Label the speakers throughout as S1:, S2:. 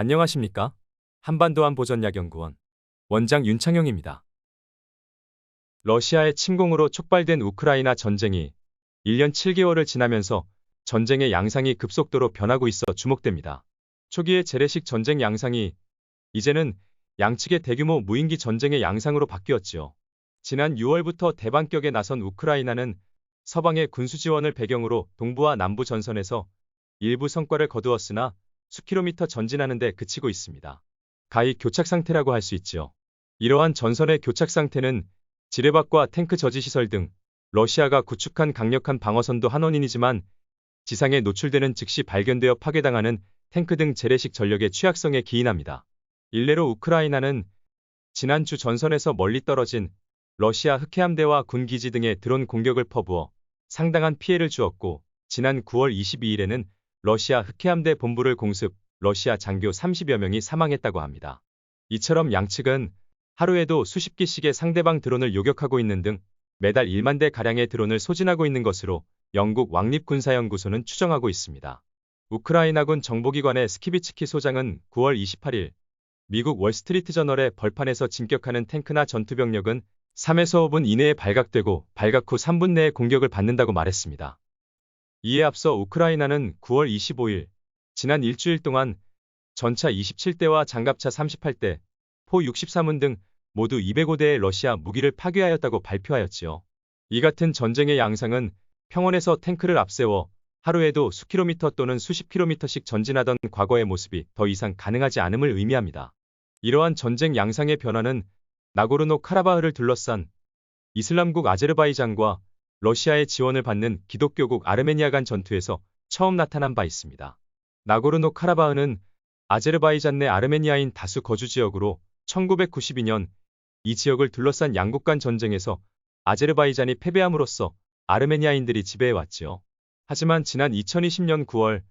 S1: 안녕하십니까? 한반도안 보전야연구원 원장 윤창용입니다. 러시아의 침공으로 촉발된 우크라이나 전쟁이 1년 7개월을 지나면서 전쟁의 양상이 급속도로 변하고 있어 주목됩니다. 초기의 재래식 전쟁 양상이 이제는 양측의 대규모 무인기 전쟁의 양상으로 바뀌었지요. 지난 6월부터 대반격에 나선 우크라이나는 서방의 군수 지원을 배경으로 동부와 남부 전선에서 일부 성과를 거두었으나 수킬로미터 전진하는데 그치고 있습니다. 가히 교착 상태라고 할 수 있지요. 이러한 전선의 교착 상태는 지뢰박과 탱크 저지 시설 등 러시아가 구축한 강력한 방어선도 한 원인이지만 지상에 노출되는 즉시 발견되어 파괴당하는 탱크 등 재래식 전력의 취약성에 기인합니다. 일례로 우크라이나는 지난주 전선에서 멀리 떨어진 러시아 흑해함대와 군기지 등의 드론 공격을 퍼부어 상당한 피해를 주었고 지난 9월 22일에는 러시아 흑해함대 본부를 공습, 러시아 장교 30여 명이 사망했다고 합니다. 이처럼 양측은 하루에도 수십 기씩의 상대방 드론을 요격하고 있는 등 매달 1만 대 가량의 드론을 소진하고 있는 것으로 영국 왕립군사연구소는 추정하고 있습니다. 우크라이나군 정보기관의 스키비츠키 소장은 9월 28일 미국 월스트리트 저널의 벌판에서 진격하는 탱크나 전투병력은 3에서 5분 이내에 발각되고 발각 후 3분 내에 공격을 받는다고 말했습니다. 이에 앞서 우크라이나는 9월 25일 지난 일주일 동안 전차 27대와 장갑차 38대, 포 63문 등 모두 205대의 러시아 무기를 파괴하였다고 발표하였지요. 이 같은 전쟁의 양상은 평원에서 탱크를 앞세워 하루에도 수킬로미터 또는 수십 킬로미터씩 전진하던 과거의 모습이 더 이상 가능하지 않음을 의미합니다. 이러한 전쟁 양상의 변화는 나고르노 카라바흐를 둘러싼 이슬람국 아제르바이잔과 러시아의 지원을 받는 기독교국 아르메니아 간 전투에서 처음 나타난 바 있습니다. 나고르노 카라바흐는 아제르바이잔 내 아르메니아인 다수 거주 지역으로 1992년 이 지역을 둘러싼 양국 간 전쟁에서 아제르바이잔이 패배함으로써 아르메니아인들이 지배해왔지요. 하지만 지난 2020년 9월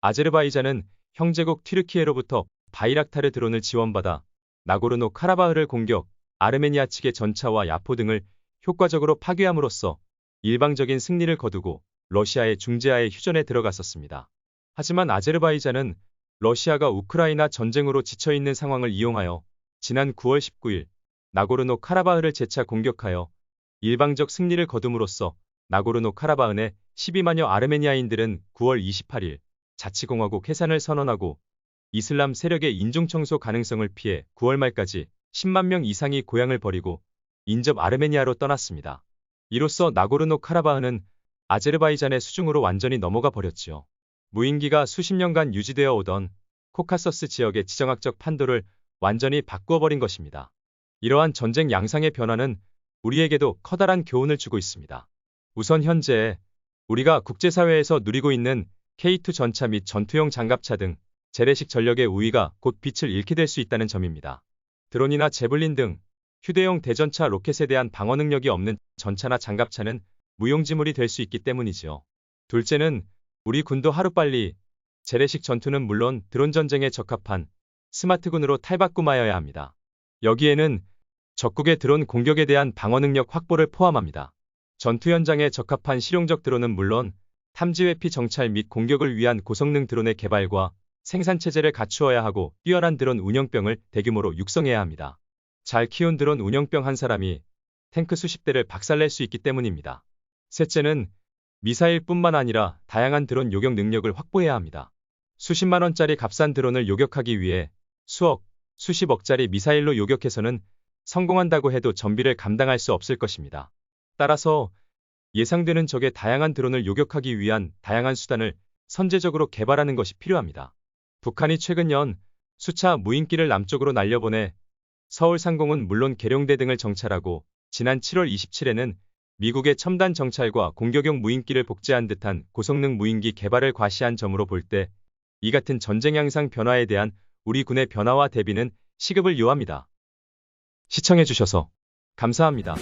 S1: 아제르바이잔은 형제국 튀르키예로부터 바이락타르 드론을 지원받아 나고르노 카라바흐를 공격, 아르메니아 측의 전차와 야포 등을 효과적으로 파괴함으로써 일방적인 승리를 거두고 러시아의 중재하에 휴전에 들어갔었습니다. 하지만 아제르바이잔은 러시아가 우크라이나 전쟁으로 지쳐있는 상황을 이용하여 지난 9월 19일 나고르노 카라바흐를 재차 공격하여 일방적 승리를 거둠으로써 나고르노 카라바흐 내 12만여 아르메니아인들은 9월 28일 자치공화국 해산을 선언하고 이슬람 세력의 인종청소 가능성을 피해 9월 말까지 10만 명 이상이 고향을 버리고 인접 아르메니아로 떠났습니다. 이로써 나고르노 카라바흐는 아제르바이잔의 수중으로 완전히 넘어가 버렸지요. 무인기가 수십 년간 유지되어 오던 코카서스 지역의 지정학적 판도를 완전히 바꾸어버린 것입니다. 이러한 전쟁 양상의 변화는 우리에게도 커다란 교훈을 주고 있습니다. 우선 현재 우리가 국제사회에서 누리고 있는 K2 전차 및 전투용 장갑차 등 재래식 전력의 우위가 곧 빛을 잃게 될 수 있다는 점입니다. 드론이나 제블린 등 휴대용 대전차 로켓에 대한 방어 능력이 없는 전차나 장갑차는 무용지물이 될 수 있기 때문이지요. 둘째는 우리 군도 하루빨리 재래식 전투는 물론 드론 전쟁에 적합한 스마트군으로 탈바꿈하여야 합니다. 여기에는 적국의 드론 공격에 대한 방어 능력 확보를 포함합니다. 전투 현장에 적합한 실용적 드론은 물론 탐지 회피 정찰 및 공격을 위한 고성능 드론의 개발과 생산 체제를 갖추어야 하고 뛰어난 드론 운영병을 대규모로 육성해야 합니다. 잘 키운 드론 운영병 한 사람이 탱크 수십 대를 박살낼 수 있기 때문입니다. 셋째는 미사일뿐만 아니라 다양한 드론 요격 능력을 확보해야 합니다. 수십만 원짜리 값싼 드론을 요격하기 위해 수억, 수십억짜리 미사일로 요격해서는 성공한다고 해도 전비를 감당할 수 없을 것입니다. 따라서 예상되는 적의 다양한 드론을 요격하기 위한 다양한 수단을 선제적으로 개발하는 것이 필요합니다. 북한이 최근 연 수차 무인기를 남쪽으로 날려보내 서울 상공은 물론 계룡대 등을 정찰하고 지난 7월 27일에는 미국의 첨단 정찰과 공격용 무인기를 복제한 듯한 고성능 무인기 개발을 과시한 점으로 볼 때 이 같은 전쟁 양상 변화에 대한 우리 군의 변화와 대비는 시급을 요합니다. 시청해주셔서 감사합니다.